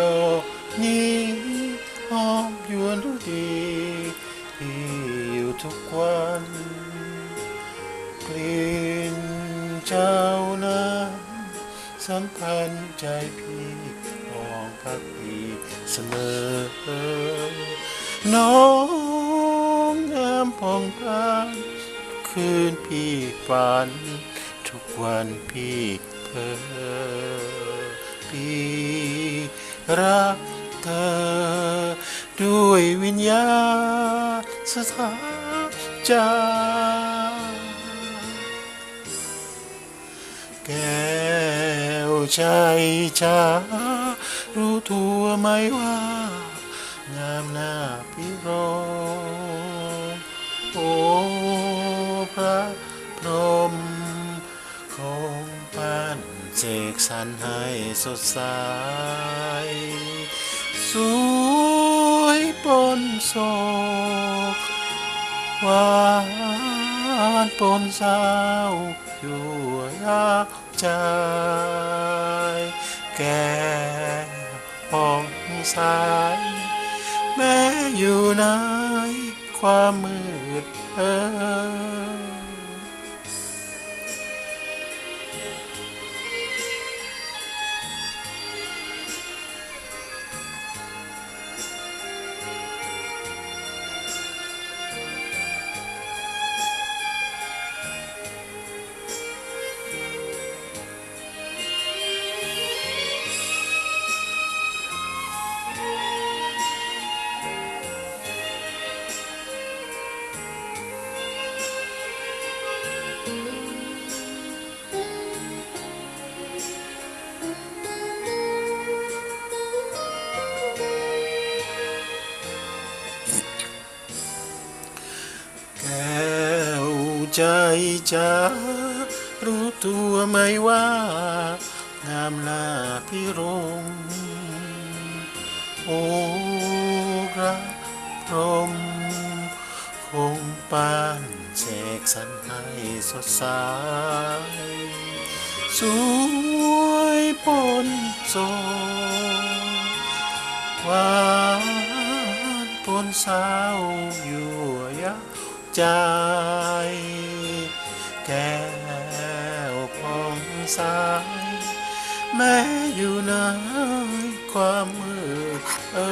ดนี้หอมยวนดูดีที่อยู่ทุกวันกลิ่นเจ้าน้ำสัมพันธ์ใจพี่มองพักดีเสมอ น้องงามผ่องพานคืนพี่ฝัน ทุกวันพี่เพ้อพี่ รักเธอ ด้วยวิญญาณสถานใจแก้วใจจ้ารู้ตัวไหมว่า งามหน้าพิโรมโอ้พระพรหมคง เสกสรรให้สดใส สวยปนโศกหวานปนเศร้าอยู่ยากใจแก่ห้องสายแม้อยู่ในความมืดเออ ใจจะรู้ตัวไหมว่า งามหน้าพิรมโอ้พระพรมคงปานเสกสรรให้สดใสสวยปนโซหวานปนสาวอยู่ยักใจ แก้วผองสายแม้อยู่ในความมืดเอ่